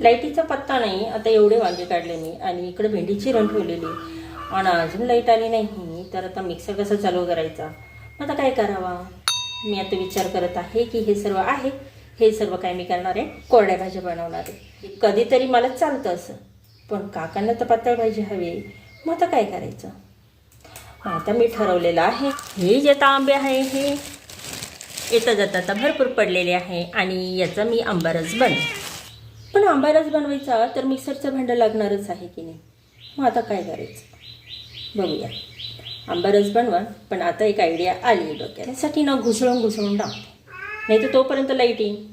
लाईटीचा पत्ता नाही. आता एवढे वांगे काढले मी आणि इकडे भेंडी रण ठेवलेली आणि अजून लाइट आली नाही तर आता मिक्सर कसा चालू करायचा? मग आता काय करावा? मी आता विचार करत आहे की हे सर्व आहे. हे सर्व काय मी करणार आहे? कोरड्या भाज्या बनवणार आहे. कधीतरी मला चालतं असं. पण काकांना तर पातळ भाजी हवी आहे. मग आता काय करायचं? आता मी ठरवलेलं आहे. हे जे आता आंबे आहे हे येता जाता आता भरपूर पडलेले आहे आणि याचा मी आंबारस बन पण आंबालाच बनवायचा तर मिक्सरचं भांडं लागणारच आहे की नाही? मग आता काय करायचं? बघूया. आंबारस बनवा पण आता एक आयडिया आली आहे डोक्यात. त्यासाठी ना घुसळून घुसळून टाकते. नाही तर तोपर्यंत लाइट येईल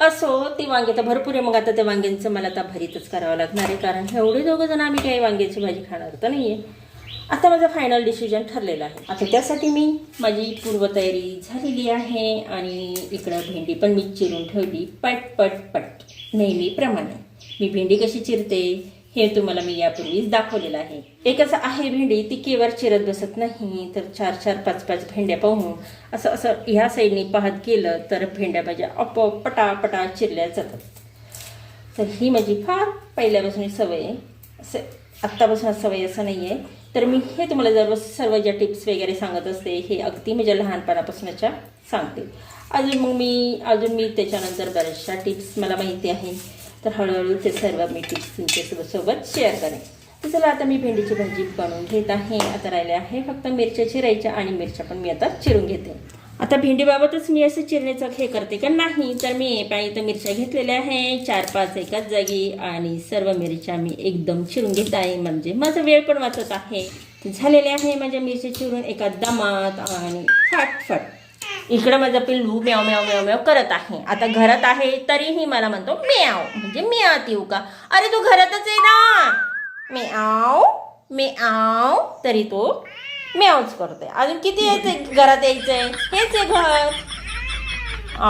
असो ते वांगे तर भरपूर आहे. मग आता त्या वांग्यांचं मला आता भरीतच करावं लागणार आहे. कारण एवढे दोघं जण आम्ही काही वांग्याची भाजी खाणार तर नाही आहे आता माझं फायनल डिसिजन ठरलेलं आहे. आता त्यासाठी मी माझी पूर्वतयारी झालेली आहे. आणि इकडं भेंडी पण मी चिरून ठेवली. पट पट पट नेहमीप्रमाणे मी भेंडी कशी चिरते हे तुम्हाला मी यापूर्वीच दाखवलेलं आहे. एक आहे भेंडी ती केवळ चिरत बसत नाही तर चार चार पाच पाच भेंड्या पाहून असं असं ह्या साईडने पाहत गेलं तर भेंड्या भाज्या आपोआप पटापटा चिरल्या जातात. तर ही माझी फार पहिल्यापासून सवय आहे. असं आत्तापासून सवय असं नाही आहे. तर मी हे तुम्हाला जर सर्व ज्या टिप्स वगैरे सांगत असते हे अगदी माझ्या लहानपणापासूनच्या सांगते. अजून मग मी अजून मी त्याच्यानंतर बऱ्याचशा टिप्स मला माहिती आहे. तर हळूहळू ते सर्व मी टिप्स तुमच्यासोबत सोबत शेअर करेन. तर चला आता मी भेंडीची भाजी बनवून घेत आहे. आता राहिले आहे फक्त मिरच्या चिरायच्या आणि मिरच्या पण मी आता चिरून घेते. आता भेंडीबाबतच मी असं चिरण्याचं हे करते का नाही तर मी पाणी तर मिरच्या घेतलेल्या आहे. चार पाच एकाच जागी आणि सर्व मिरच्या मी एकदम चिरून घेत आहे. म्हणजे माझा वेळ पण वाचत आहे. झालेले आहे माझ्या मिरच्या चिरून एका दमात आणि फटफट. इकडं माझं पिल्लू म्याव म्याव म्याव म्याव करत आहे. आता घरात आहे तरीही मला म्हणतो म्याव. म्हणजे म्यात येऊ का? अरे तू घरातच आहे ना. म्याव म्याव. तरी तो म्यावच करतोय. अजून किती यायचंय घरात यायचंय? हेच आहे घर. आ,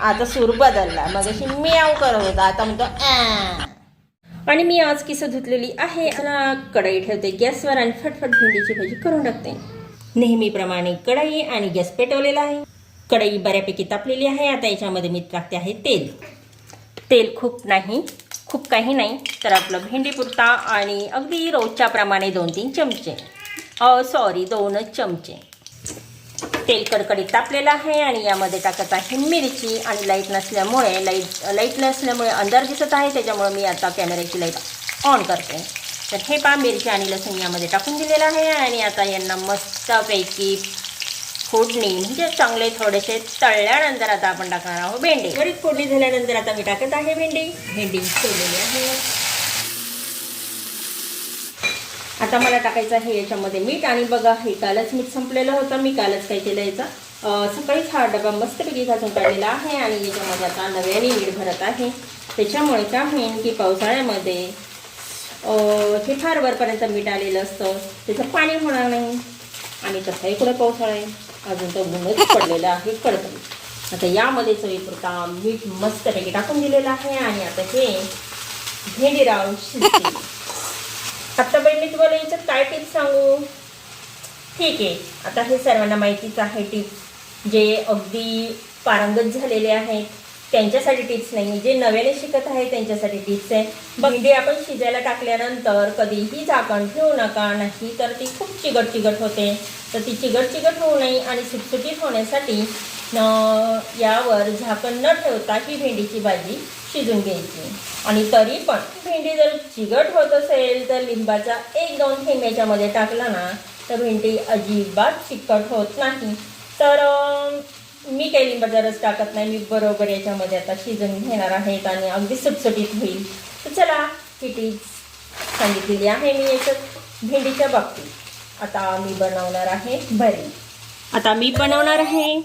आता सूर बदलला मग अशी म्याव करत होता आता म्हणतो "आ." आणि मी आज किसं धुतलेली आहे? आणि कढई ठेवते. गॅसवर आणि फटफट भेंडीची भाजी करून टाकते. नेहमीप्रमाणे कढई आणि गॅस पेटवलेला आहे. कढई बऱ्यापैकी तापलेली आहे. आता याच्यामध्ये मी टाकते आहे तेल. तेल खूप नाही खूप काही नाही तर आपलं भेंडी पुरता आणि अगदी रोजच्या प्रमाणे दोन तीन चमचे. सॉरी दोनच चमचे. तेल कडकडीत तापलेलं आहे आणि यामध्ये टाकत आहे मिरची आणि लाइट नसल्यामुळे लाइट लाइट नसल्यामुळे अंधार दिसत आहे. त्याच्यामुळे मी आता कॅमेऱ्याची लाइट ऑन करते. तर हे पा मिरची आणि लसूण यामध्ये टाकून दिलेलं आहे आणि आता यांना मस्तपैकी फोडणी म्हणजे चांगले थोडेसे तळल्यानंतर आता आपण टाकणार आहोत भेंडी. बरीच फोडणी झाल्यानंतर आता मी टाकत आहे भेंडी. भेंडी सोडलेली आहे. आता मला टाकायचं आहे याच्यामध्ये मीठ आणि बघा हे कालच मीठ संपलेलं होतं. मी कालच काय केलं याचा? सकाळीच हा डबा मस्तपैकी घासून काढलेला आहे आणि याच्यामध्ये आता नव्याने मीठ भरत आहे. त्याच्यामुळे काय होईल की पावसाळ्यामध्ये हे फार वरपर्यंत मीठ आलेलं असतं. त्याचं पाणी होणार नाही. आणि तसाही कुठं पावसाळा आहे. अजून तर ऊनच पडलेलं आहे. कडकडीत आता यामध्ये चवीपुरता मीठ मस्तपैकी टाकून दिलेलं आहे. आणि आता हे भेंडी राहून शिजते. आता बाई मी तुम्हाला याच्यात काय टिप्स सांगू? ठीक आहे. आता हे सर्वांना माहितीच आहे टिप्स जे अगदी पारंगत झालेले आहेत. त्यांच्यासाठी टिप्स नाही जे नव्याने शिकत आहे त्यांच्यासाठी टिप्स आहे. भेंडी आपण शिजायला टाकल्यानंतर कधीही झाकण ठेवू नका. नाही तर ती खूप चिगट चिगट होते. तर ती चिगट चिगट होऊ नये आणि सुटसुटीत होण्यासाठी यावर झाकण न ठेवता ही भेंडीची भाजी शिजून घ्यायची. आणि तरी पण भेंडी जर चिगट होत असेल तर लिंबाचा एक दोन थेंब याच्यामध्ये टाकला ना तर भेंडी अजिबात चिकट होत नाही. तर मी काही लिंबाचा रस टाकत नाही मी बरोबर याच्यामध्ये आता शिजन घेणार आहेत आणि अगदी सुटसुटीत होईल. तर चला ही टिप्स सांगितलेली आहे मी याच्यात. भेंडीच्या बाबतीत. आता मी बनवणार आहे भरी. आता मी बनवणार आहे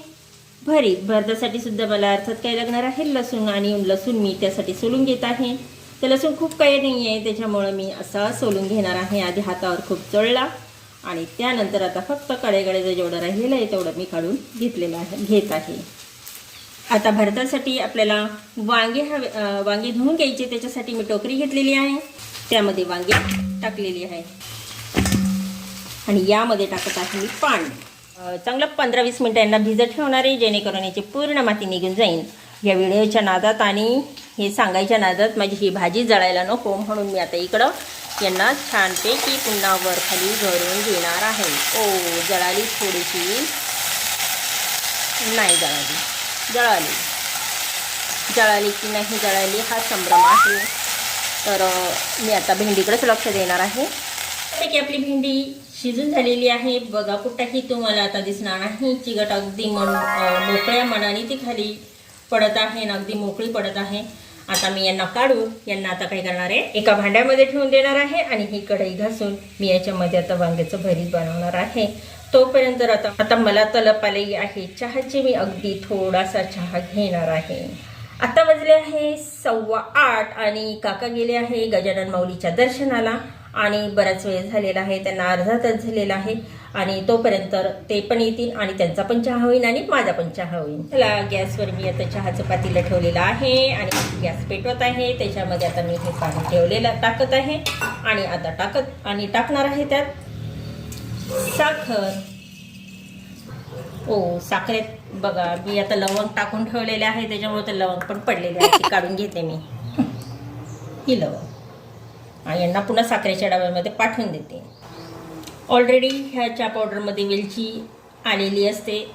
भरी. भरतासाठी सुद्धा मला अर्थात काय लागणार आहे? लसूण आणि लसूण मी त्यासाठी सोलून घेत आहे. तर लसूण खूप काही नाही आहे त्याच्यामुळं मी असा सोलून घेणार आहे. आधी हातावर खूप चळला आणि त्यानंतर आता फक्त कडेकडेचं जेवढं राहिलेलं आहे तेवढं मी काढून घेतलेलं आहे घेत आहे. आता भरतासाठी आपल्याला वांगे हवे वांगे धुवून घ्यायचे त्याच्यासाठी मी टोकरी घेतलेली आहे. त्यामध्ये वांगे टाकलेली आहे. आणि यामध्ये टाकत आहे मी पाणी. चांगलं पंधरा वीस मिनटं यांना भिजत ठेवणार आहे जेणेकरून याची पूर्ण माती निघून जाईल. या व्हिडिओच्या नादात आणि हे सांगायच्या नादात माझी ही भाजी जळायला नको म्हणून मी आता इकडं यांना छानपैकी पुन्हा वरखाली घरून घेणार आहे. ओ जळाली थोडीशी. नाही जळाली. जळाली. जळाली की नाही जळाली हा संभ्रम आहे. तर मी आता भेंडीकडेच लक्ष देणार आहे. की आपली भेंडी शिजून झालेली आहे. बघा कुठंही तुम्हाला आता दिसणार नाही. चिगट अगदी मन मोकळ्या मनाने ती खाली पडत आहे आणि अगदी मोकळी पडत आहे. आता मी यांना काढून यांना आता काय करणार आहे? एका भांड्यामध्ये ठेवून देणार आहे आणि ही कढई घासून मी याच्यामध्ये आता वांग्याचं भरीत बनवणार आहे. तोपर्यंत आता आता मला तलप आलेली आहे. चहाची मी अगदी थोडासा चहा घेणार आहे. आता वाजले आहे सव्वा आठ आणि काका गेले आहे गजानन माऊलीच्या दर्शनाला. आणि बराच वेळ झालेला आहे त्यांना अर्धा तास झालेला आहे आणि तोपर्यंत ते पण येतील आणि त्यांचा पण चहा होईल आणि माझा पण चहा होईल. चला गॅसवर मी आता चहाचं पातीला ठेवलेलं आहे आणि गॅस पेटवत आहे. त्याच्यामध्ये आता मी हे पाणी ठेवलेलं टाकत आहे आणि आता टाकत आणि टाकणार आहे त्यात साखर. हो साखरेत बघा मी आता लवंग टाकून ठेवलेले आहे त्याच्यामुळे ते लवंग पण पडलेले आहे काढून घेते मी. ही लवंग. आणि यांना पुन्हा साखरेच्या डब्यामध्ये पाठवून देते. ऑलरेडी ह्या चहा पावडरमध्ये वेलची आलेली असते.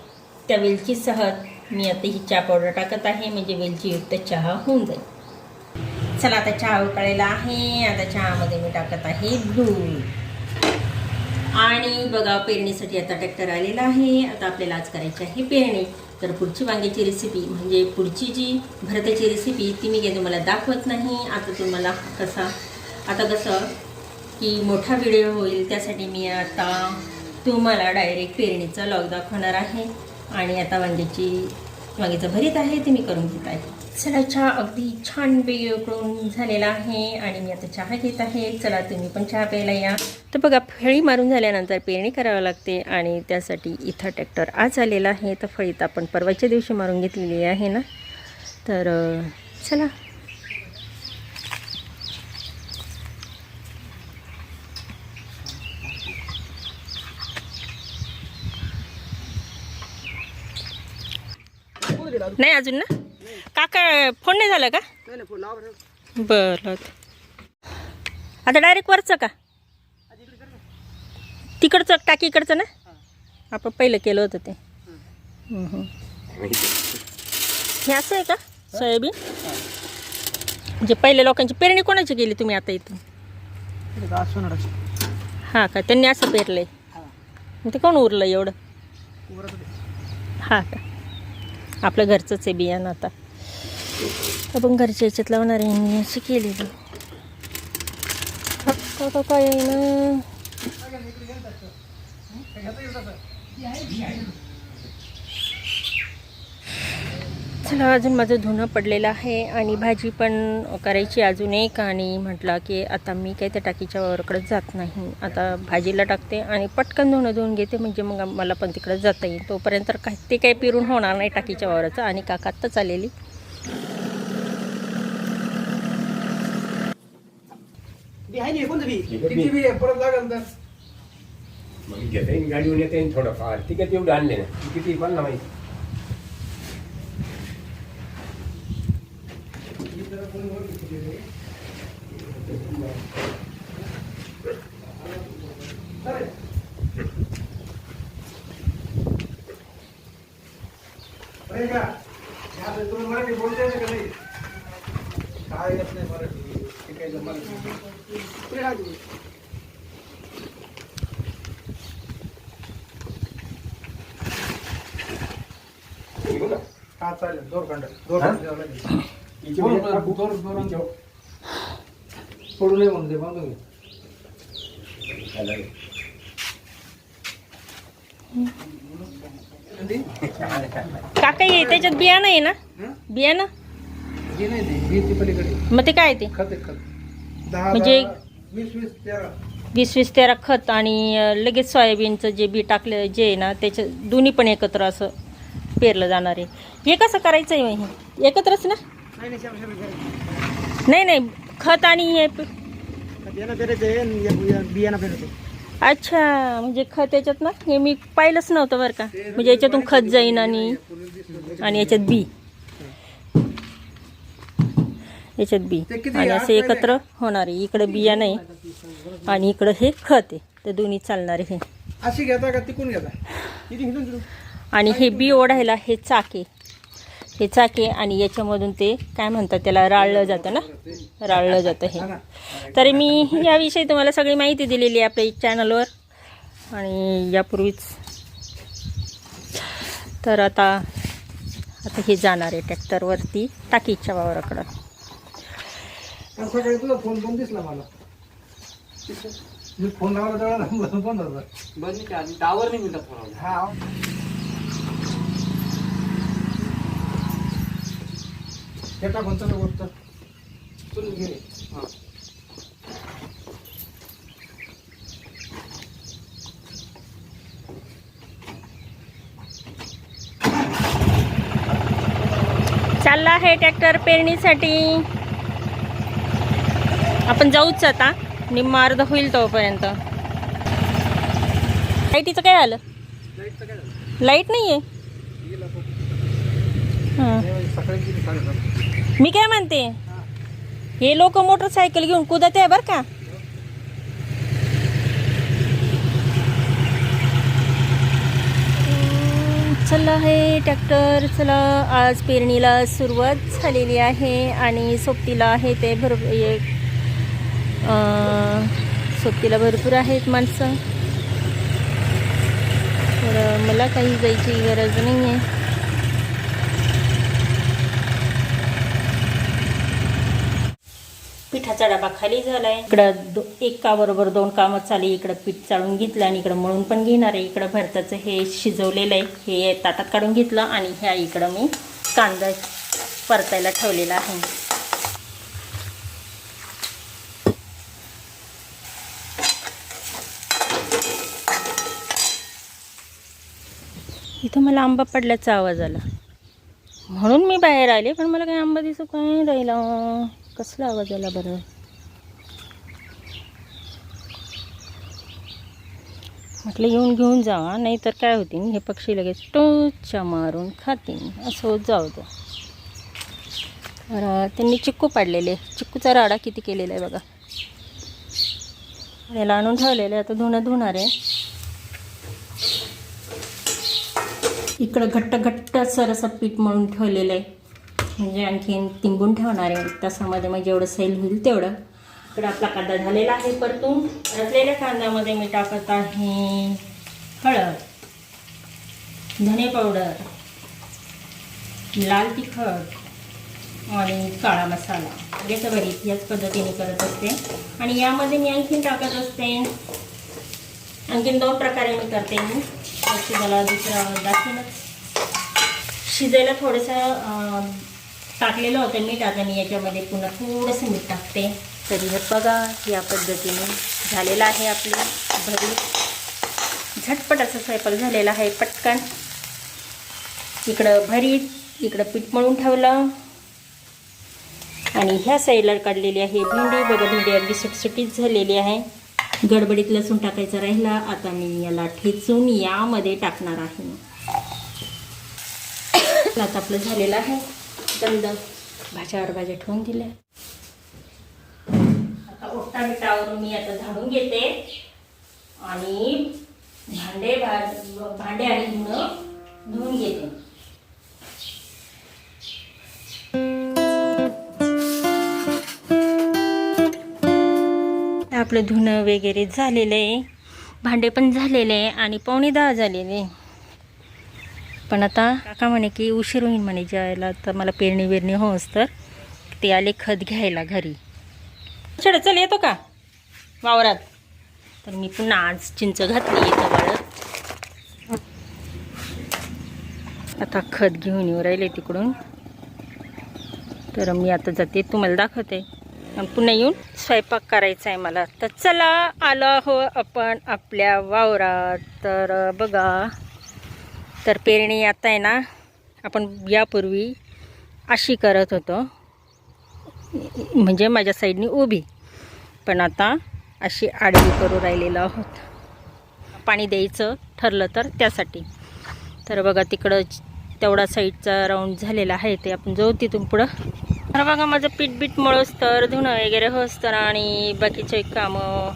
त्या वेलचीसह मी आता ही चहा पावडर टाकत आहे. म्हणजे वेलचीयुक्त चहा होऊन जाईल. चला आता चहा उकळलेला आहे. आता चहामध्ये मी टाकत आहे दूध. आणि बघा पेरणीसाठी आता ट्रॅक्टर आलेला आहे. आता आपल्याला आज करायची आहे पेरणी. तर पुढची वांग्याची रेसिपी म्हणजे पुढची जी भरताची रेसिपी ती मी काही तुम्हाला दाखवत नाही. आता तुम्हाला कसा आता कसं की मोठा व्हिडिओ होईल त्यासाठी मी आता तुम्हाला डायरेक्ट पेरणीचा लॉग दाखवणार आहे. आणि आता वांग्याची वांग्याचं भरीत आहे ते मी करून घेत आहे. चला चहा अगदी छान वेगळी झालेला आहे आणि मी आता चहा घेत आहे. चला तुम्ही पण चहा प्यायला या. तर बघा फळी मारून झाल्यानंतर पेरणी करावी लागते आणि त्यासाठी इथं ट्रॅक्टर आज आलेला आहे. तर फळीत आपण परवाच्या दिवशी मारून घेतलेली आहे ना? तर चला. नाही अजून ना? काका फोन नाही झाला का? बरं. आता डायरेक्ट वरचं का? तिकडचं टाकी इकडचं ना? आपण पहिलं केलं होतं ते. हे असं आहे का? सोयाबीन? म्हणजे पहिले लोकांची पेरणी कोणाची केली तुम्ही आता इथून? हां का? त्यांनी असं पेरलंय. मग ते कोण उरलं एवढं? हां का? आपलं घरचंच आहे बियाणं आता. आपण घरच्या याच्यात लावणार आहे मी अशी केलेली. फक्त काय ना? चला अजून माझं धुणं पडलेलं आहे आणि भाजी पण करायची अजून एक आणि म्हटलं की आता मी काही त्या टाकीच्या वावरकडे जात नाही. आता भाजीला टाकते आणि पटकन धुणं धुवून घेते म्हणजे मग मला पण तिकडे जाता येईल. तोपर्यंत काय ते काही पिरून होणार नाही टाकीच्या वावराचं आणि काका आत्ताच आलेली. आहे? थोडंफार. काय तेवढं आणले ना. किती पण ना माहिती अरे का या तर तुम्ही मराठी बोलता येतं का नाही काय येत नाही मराठी शिकायचं मराठी पुढे राहा तुम्ही. निघू ना हा चालेल दोर खंड दोर हा? पडू नये बांधून घे. काका ये त्याच्यात बियाणं आहे ना? हं? बियाणं? हे नाही ते बी ती पलीकडे. मग ते काय ते? खत आहे खत. दहा म्हणजे- दहा, वीस वीस तेरा. वीस वीस तेरा खत आणि अं, लगेच सोयाबीनचं जे बी टाकलं जे आहे ना त्याच्या दोन्ही पण एकत्र असं पेरलं जाणार आहे. हे कसं करायचं आहे मग हे? एकत्रच ना? नाही नाही खत आणि हे अच्छा म्हणजे खत याच्यात ना हे मी पाहिलंच नव्हतं बरं का. म्हणजे याच्यातून खत जाईन आणि आणि याच्यात बी. याच्यात बी. आणि असे? एकत्र होणार आहे. इकडं बिया नाही आणि इकडं हे खत आहे. ते दोन्ही चालणार आहे. हे अशी घेता का तिकून घेता? किती घेऊन तिकडून? आणि हे बी ओढायला हे चाके हे चाके आणि याच्यामधून ते काय म्हणतात त्याला राळलं जातं ना? राळलं जातं हे. तर मी याविषयी तुम्हाला सगळी माहिती दिलेली आहे आपल्या चॅनलवर. आणि यापूर्वीच तर आता आता हे जाणार आहे ट्रॅक्टरवरती टाकीच्या वावराकडं. फोन पण दिसला मला. मी फोन लावला तेव्हा नंबर बंद होता. बंद नाही आधी टावर नाही मिळतात हा टाकून चला गोष्ट. तुम्ही घे. हां. चालला आहे ट्रॅक्टर पेरणीसाठी. आपण जाऊच आता. निम्मा अर्ध होईल तोपर्यंत. लाईटीचं काय झालं? लाइट नाही आहे मी काय म्हणते? हे लोक मोटरसायकल घेऊन कुदत आहे बरं का? चला आहे ट्रॅक्टर चला आज पेरणीला सुरुवात झालेली आहे आणि सोबतीला आहे ते भरपूर एक सोबतीला भरपूर आहेत माणसं. तर मला काही जायची गरज नाही आहे पिठाचा डबा खाली झालाय. इकडं दो एकाबरोबर दोन कामं चालली इकडं पीठ चाळून घेतलं आणि इकडं मळून पण घेणार आहे. इकडं भरताचं हे शिजवलेलं आहे. हे ताटात काढून घेतलं आणि ह्या इकडं मी कांदा परतायला ठेवलेला आहे. इथं मला आंबा पडल्याचा आवाज आला. म्हणून मी बाहेर आले पण मला काही आंबा दिसू नाही राहिला. कसला आवाज आला बरं? म्हटलं येऊन घेऊन जावा नाहीतर काय होतील? हे पक्षी लगेच टोच्या मारून खातील. असं होत जाऊ दे. तर त्यांनी चिक्कू पाडलेले. चिक्कूचा राडा किती केलेला आहे बघा. याला आणून ठेवलेलं. आहे आता धुणं धुणार आहे. इकडं घट्ट घट्ट सर असं पीठ मळून ठेवलेलं आहे. म्हणजे आणखीन तिंबून ठेवणार आहे. तासामध्ये मग जेवढं सैल होईल तेवढं. इकडं आपला कांदा झालेला आहे परतून. रचलेल्या कांद्यामध्ये मी टाकत आहे हळद धने पावडर लाल तिखट आणि काळा मसाला. याचं भरीत याच पद्धतीने करत असते. आणि यामध्ये मी आणखीन टाकत असते. आणखीन दोन प्रकारे मी करते मी मला तुम्हाला दुसरं शिजायला थोडंसं टाकलेलं होतं मीठ. आता मी याच्यामध्ये पुन्हा थोडंसं मीठ टाकते. तरी हे बघा या पद्धतीने झालेलं आहे आपली भरीत झटपट असं स्वयंपाक झालेला आहे पटकन. इकडं भरीत इकडं पीठ मळून ठेवलं. आणि ह्या साईडला काढलेली आहे भेंडी. बघा भेंडी अगदी सुटसुटीत झालेली आहे. गडबडीत लसूण टाकायचा राहिला. आता मी याला ठेचून यामध्ये टाकणार आहे. आता आपलं झालेलं आहे. दंड भाज्यावर भाज्या ठेवून दिल्या. आता ओटा मिठावरून मी आता झाडून घेते. आणि भांडे भांडे आणि धुणं धुवून घेते. आपलं धुणं वगैरे झालेलं आहे. भांडे पण झालेले आहे आणि पावणे दहा झालेले आहे. पण आता काका म्हणे की उशीर होईल म्हणे जायला तर मला पेरणी बिरणी होस तर. ते आले खत घ्यायला घरी. चढ चल येतो का? वावरात. तर मी पुन्हा आज चिंच घातली इथं वाळत आता खत घेऊन येऊ राहिले तिकडून. तर मी आता जाते तुम्हाला दाखवते. आणि पुन्हा येऊन स्वयंपाक करायचा आहे मला. तर चला आलो हो आपण आपल्या वावरात. तर बघा. तर पेरणी आता आहे ना आपण यापूर्वी अशी करत होतो. म्हणजे माझ्या साईडनी उभी. पण आता अशी आडवी करू राहिलेलो आहोत. पाणी द्यायचं ठरलं तर त्यासाठी. तर बघा तिकडं तेवढा साईडचा राऊंड झालेला आहे ते आपण जाऊ तिथून पुढं. तर बघा माझं पीठ बीठ मळस तर धुणं वगैरे होस तर आणि बाकीचे कामं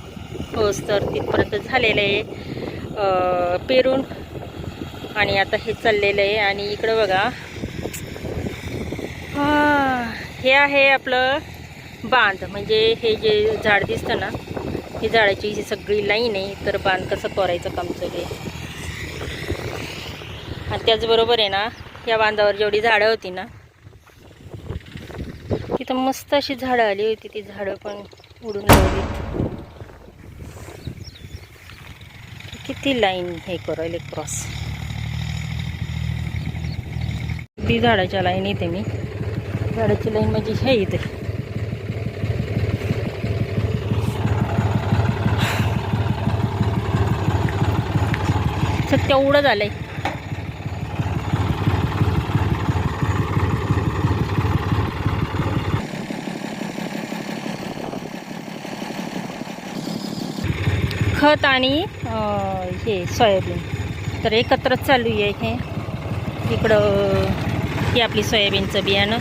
होस तर तिथपर्यंत झालेलं आहे. पेरून आणि आता हे चाललेलं आहे आणि इकडं बघा. हे आहे आपलं बांध. म्हणजे हे जे झाड दिसतं ना हे झाडाची ही सगळी लाईन आहे. तर बांध कसं करायचं काम चालू आहे. आणि त्याचबरोबर आहे ना या बांधावर जेवढी झाडं होती ना तिथं मस्त अशी झाडं आली होती. ती झाडं पण उडून लावली किती लाईन हे करायला क्रॉस. ती झाडाच्या लाईन येते मी. झाडाची लाईन म्हणजे हे इथे. तेवढं झालंय. खत आणि हे सोयाबीन. तर एकत्रच चालू आहे हे. इकडं ही आपली सोयाबीनचं बियाणं.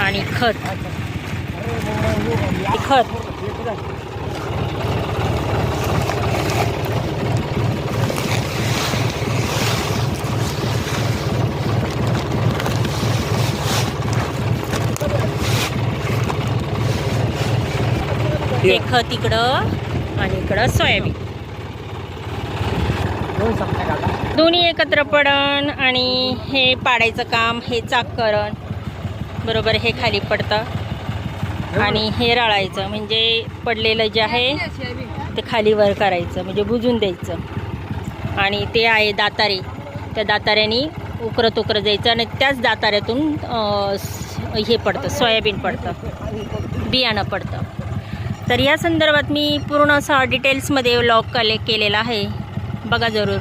आणि खत. खत. हे खत इकडं आणि इकडं सोयाबीन. दोन्ही एकत्र पडण आणि हे पाडायचं काम हे चाक करण बरोबर हे खाली पडतं आणि हे राळायचं. म्हणजे पडलेलं जे आहे ते खाली वर करायचं म्हणजे बुजून द्यायचं. आणि ते आहे दातारे. त्या दाताऱ्याने उकरत उकरत द्यायचं आणि त्याच दाताऱ्यातून हे पडतं सोयाबीन पडतं बियाणं पडतं. तर या संदर्भात मी पूर्ण असा डिटेल्समध्ये व्लॉग कले केलेला आहे. बघा जरूर.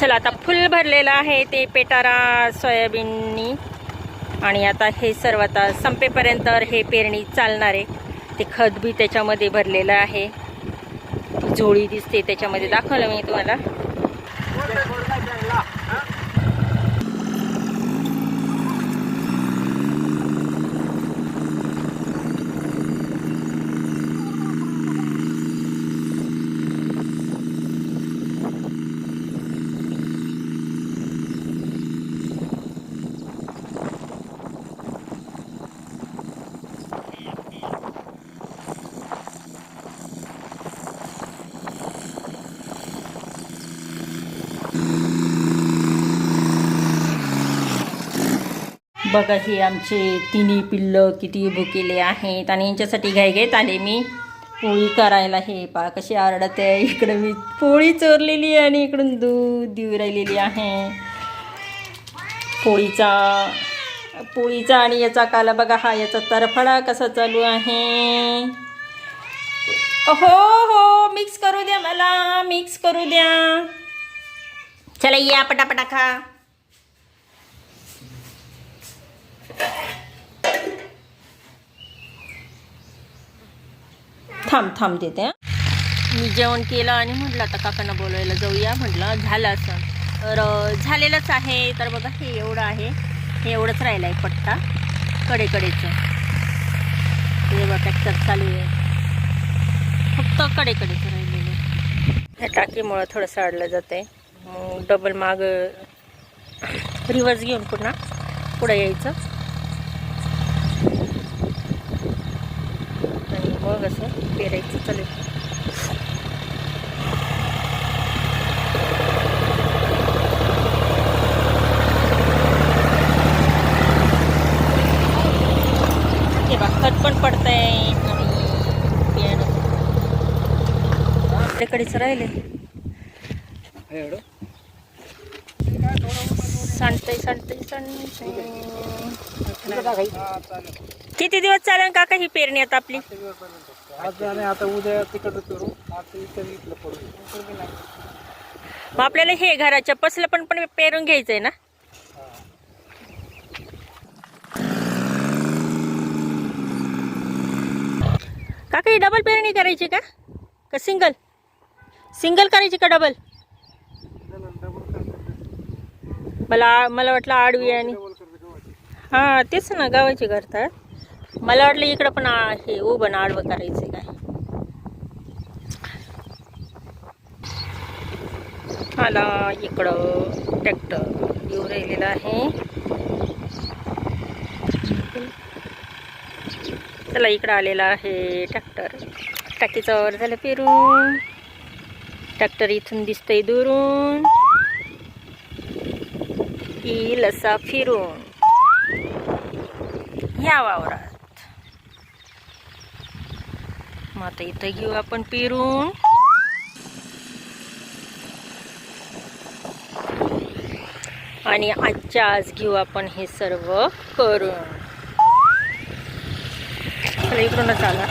चला आता फुल भरलेलं आहे ते पेटारा सोयाबीननी. आणि आता हे सर्व आता संपेपर्यंत हे पेरणी चालणार आहे. ते खत बी त्याच्यामध्ये भरलेलं आहे. झोळी दिसते त्याच्यामध्ये. दाखवलं मी तुम्हाला. बघा हे आमचे तिन्ही पिल्लं किती भुकेले आहेत आणि यांच्यासाठी घाई घेत आले मी. पोळी करायला हे पा कशी आरडत आहे. इकडं मी पोळी चोरलेली आहे आणि इकडून दूध देऊ राहिलेली आहे. पोळीचा पोळीचा आणि याचा काला बघा हा याचा तरफडा कसा चालू आहे. हो हो मिक्स करू द्या मला मिक्स करू द्या. चला या पटापटा खा. थांब थांब देते मी जेवण केलं आणि म्हटलं आता काकांना बोलवायला जाऊया. म्हटलं झालं असं. तर झालेलंच आहे. तर बघा हे एवढं आहे. हे एवढंच राहिलं आहे पट्टा. कडेकडेचं. हे बघा ट्रॅक्टर चालू आहे. फक्त कडेकडेचं राहिलेलं ह्या टाकीमुळं थोडंसं अडलं जातं आहे डबल माग रिवर्स घेऊन पुन्हा पुढं यायचं. आणि असं पेरायचं चालेल हे बघ खत पण पडतंय. आणि बियाणं आपल्याकडेच राहिले. सांडतंय सांडतंय सांडतंय. किती दिवस चालेल काका ही पेरणी आता आपली? आज आणि आता उद्या तिकडं करू पडू मग आपल्याला हे घराच्या पसलं पण पण पेरून घ्यायचंय ना? काका ही डबल पेरणी करायची का? का सिंगल सिंगल करायची का डबल मला मला वाटलं आडवी आणि हां तेच ना गावाची करतात. मला वाटलं इकडं पण हे उभं ना आडवं करायचं काय. आला इकडं ट्रॅक्टर येऊ राहिलेला आहे. चला इकडं आलेला आहे ट्रॅक्टर टाकीचा वर झालं पेरून. ट्रॅक्टर इथून दिसतंय दुरून. येईल लसा फिरून. या वावरात. मग आता इथं घेऊ आपण पेरून. आणि आजच्या आज घेऊ आपण हे सर्व करून. इकडूनच आला.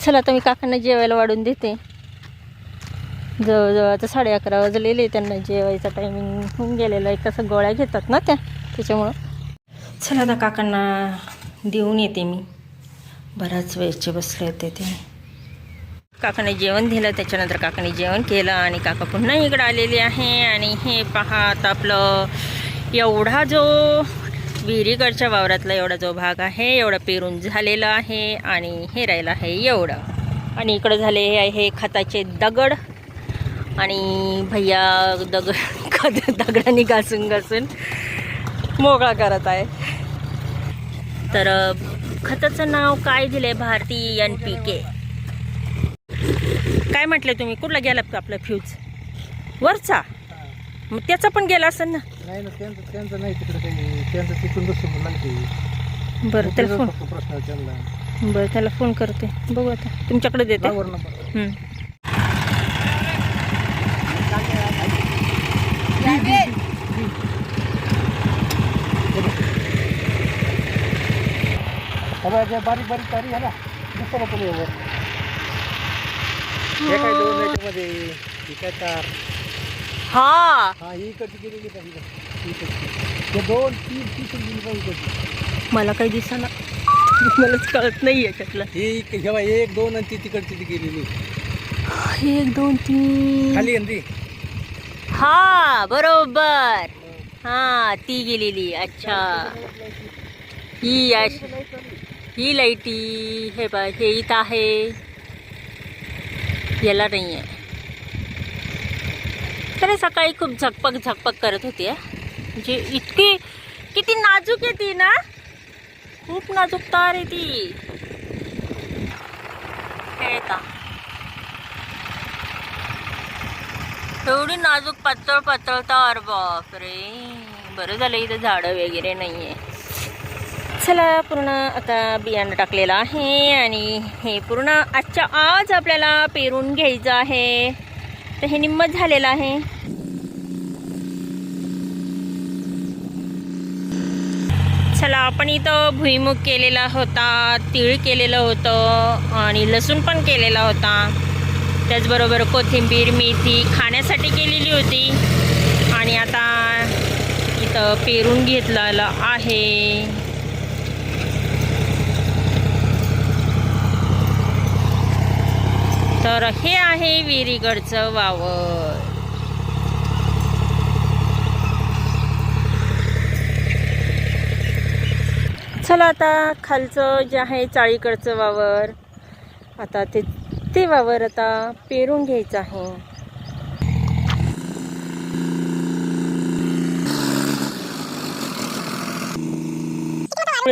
चला आता मी काकांना जेवायला वाढून देते. जवळजवळ आता साडे अकरा वाजलेले त्यांना जेवायचा टायमिंग होऊन गेलेला आहे. कसं गोळ्या घेतात ना त्या त्याच्यामुळं. चला आता काकांना देऊन येते मी. बराच वेळचे बसले होते ते. काकाने जेवण दिलं त्याच्यानंतर काकाने जेवण केलं आणि काका पुन्हा इकडं आलेले आहे. आणि हे पहा आता आपलं एवढा जो विहिरीकडच्या वावरातला एवढा जो भाग आहे एवढा पेरून झालेला आहे आणि हे राहिलं आहे एवढं. आणि इकडं झाले हे आहे खताचे दगड. आणि भैया दगड खत दगडाने घासून घासून मोकळा करत आहे. तर खताचं नाव काय दिलंय भारती एन पी के? काय म्हटलं तुम्ही? कुठला गेला आपला फ्यूज? वरचा? मग त्याचा पण गेला असेल ना? नाही ना त्यांचं त्यांचं नाही तिकडे काही त्यांचं दुसरं लागते बरं त्याला फोन प्रश्न आहे त्यांना बरं त्याला फोन करते. बघू आता. तुमच्याकडे देते. नंबर हं. ज्या बारीक बारीक तारी आहे ना दिसतं ना तुम्ही वर. हे काय दोन याच्यामध्ये ही काय तार. हा। हा ही ही ही. हे मला काही दिसना मलाच कळत नाही याच्यातलं ही इक- हे बघा, एक दोन आणि ती तिकडची ती गेलेली. एक दोन तीन. खाली ती हा बरोबर. हा ती गेलेली अच्छा. ही अश- ही लाईटी हे बा हे इथं आहे. याला नाही आहे खरं सकाळी खूप झकपक झकपक करत होती म्हणजे इतकी किती नाजूक आहे ती ना. खूप नाजूक तार आहे ती. हे का? एवढी नाजूक पातळ पातळ तार बापरे. बरं झालं इथं झाडं वगैरे नाही आहे चला पूर्ण आता बियाणं टाकलेलं आहे आणि हे पूर्ण आजच्या आज आपल्याला पेरून घ्यायचं आहे. तर हे निम्मत झालेलं आहे. चला आपण इथं भुईमुग केलेला होता तीळ केलेलं होतं आणि लसूण पण केलेला होता. त्याचबरोबर कोथिंबीर मेथी खाण्यासाठी केलेली होती. आणि आता इथं पेरून घेतलेलं आहे. तर हे आहे विहिरीगडचं वावर चला आता खालचं जे आहे चाळीकडचं वावर आता ते ते वावर आता पेरून घ्यायचं आहे.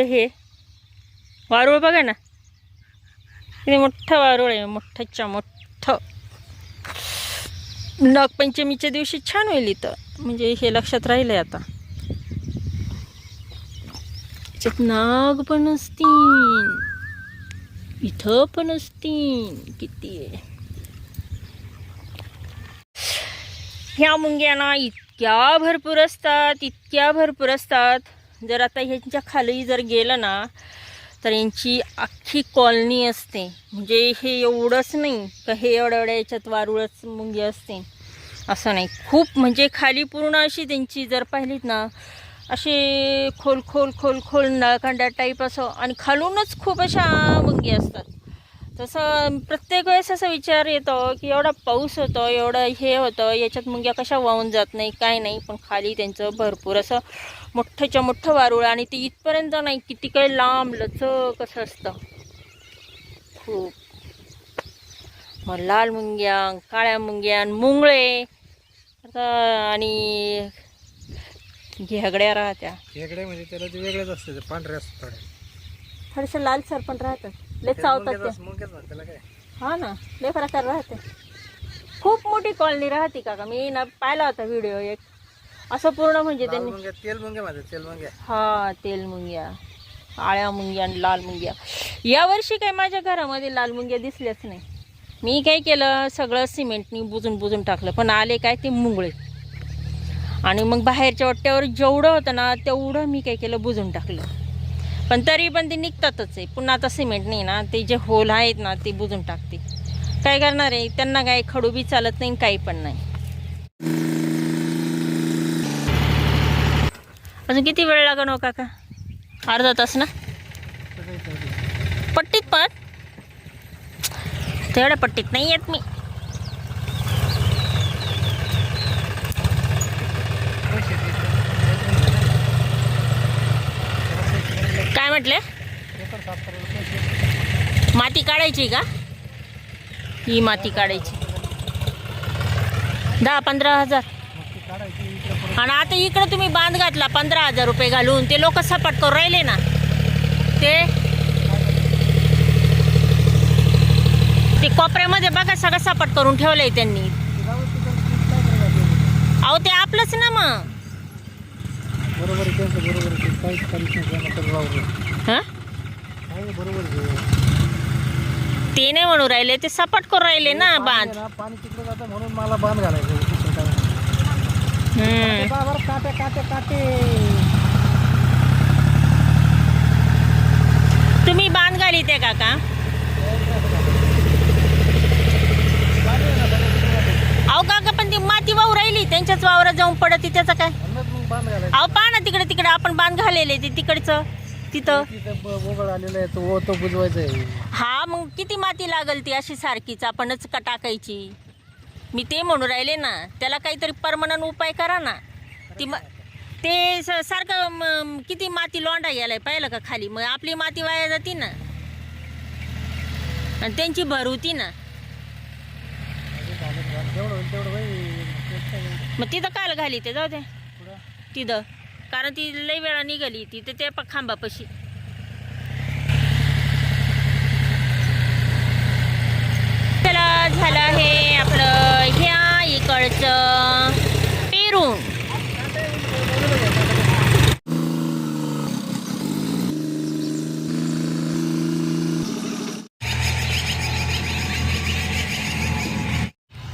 हे. वारुळ बघा ना. इथे मोठं वारुळ आहे मोठ्याच्या मोठं. नागपंचमीच्या दिवशी छान होईल इथं. म्हणजे हे लक्षात राहिलंय आता. त्याच्यात नाग पण असतील. इथं पण असतील. किती आहे. ह्या मुंग्या ना इतक्या भरपूर असतात इतक्या भरपूर असतात. जर आता ह्यांच्या खाली जर गेलं ना तर यांची अख्खी कॉलनी असते. म्हणजे हे एवढंच नाही का हे एवढ्या एवढ्या याच्यात वारुळच मुंगी असते. असं नाही. खूप म्हणजे खाली पूर्ण अशी त्यांची जर पाहिलीत ना असे खोल खोल खोल खोल नळखंडा टाईप असं आणि खालूनच खूप अशा मुंगी असतात. तसं प्रत्येक वेळेस असा विचार येतो की एवढा पाऊस होतो एवढं हे होतं याच्यात मुंग्या कशा वाहून जात नाही काय नाही पण खाली त्यांचं भरपूर असं मोठ्ठच्या मोठं वारुळ आणि ते इथपर्यंत नाही किती काही लांब लचक असं असतं. खूप. मग लाल मुंग्या काळ्या मुंग्या मुंगळे. आणि घेगड्या राहत्या. वेगळे म्हणजे त्याला ते वेगळेच असते पांढरे असतात थोडे. थोडेसे लालसर पण राहतात. लय चावतात हा ना लय प्रकार राहते. खूप मोठी कॉलनी राहते का मी ना पाहिला होता व्हिडिओ एक. असं पूर्ण म्हणजे त्यांनी तेल मुंग्या म्हणतात तेल मुंग्या. हा तेल मुंग्या. काळ्या मुंग्या आणि लाल मुंग्या. यावर्षी काही माझ्या घरामध्ये लाल मुंग्या दिसल्याच नाही. मी काय केलं सगळं सिमेंटनी बुजून बुजून टाकलं पण आले काय ते मुंगळे. आणि मग बाहेरच्या वाट्यावर जेवढं होतं ना तेवढं मी काय केलं बुजून टाकलं. पण तरी पण ते निघतातच आहे. पुन्हा आता सिमेंट नाही ना ते जे होल आहेत ना ते बुजून टाकते. काय करणार आहे? त्यांना काय खडू बी चालत नाही काही पण नाही. अजून किती वेळ लागण हो काका? अर्धा तास ना? पट्टीत पण? तेवढ्या पट्टीत नाही येत मी. काय म्हटले? माती काढायची का? ही माती काढायची. दहा पंधरा हजार. आणि आता इकडे तुम्ही बांध घातला पंधरा हजार रुपये घालून ते लोक सपाट करून राहिले ना. ते ते कोपऱ्यामध्ये बघा सगळं सपाट करून ठेवलंय त्यांनी. अहो ते आपलंच ना मग. बरोबर ते नाही म्हणून राहिले ते सपाट करून राहिले ना बांध. पाणी तिकडे जातं म्हणून मला बांध घालायचं दुसरं काय नाही. हम्म. काटे बाबर, काटे काटे काटे तुम्ही बांध घाली ते काका. अहो काका पण ती माती वाहू राहिली. त्यांच्याच वावरात जाऊन पडत त्याचं काय? अहो पहा ना तिकडे तिकडे. आपण बांध घालेले ते तिकडचं तिथं. आलेलं आहे तो बुजवायचा हा मग किती माती लागल ती अशी सारखीच? आपणच का टाकायची? मी ते म्हणून राहिले ना त्याला काहीतरी परमनंट उपाय करा ना. ती म ते स- सारखं म- किती माती लोंडा गेलाय पाहिलं का खाली? मग आपली माती वाया जाती ना. आणि त्यांची भर होती ना. जेवढं होईल तेवढं होईल मग तिथं काल घाली ते जाऊ दे. तिथं. कारण ती लई वेळा निघाली ती तर ते प- खांबापाशी चला झालं आहे आपलं ह्या इकडचं पेरून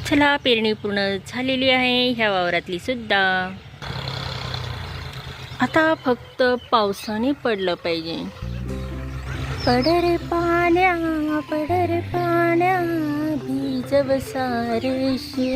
चला पेरणी पूर्ण झालेली आहे. ह्या वावरातली सुद्धा. आता फक्त पावसाने पडलं पाहिजे. പടരെ പാന പടരെ പാന ബീജവസാരേഷേ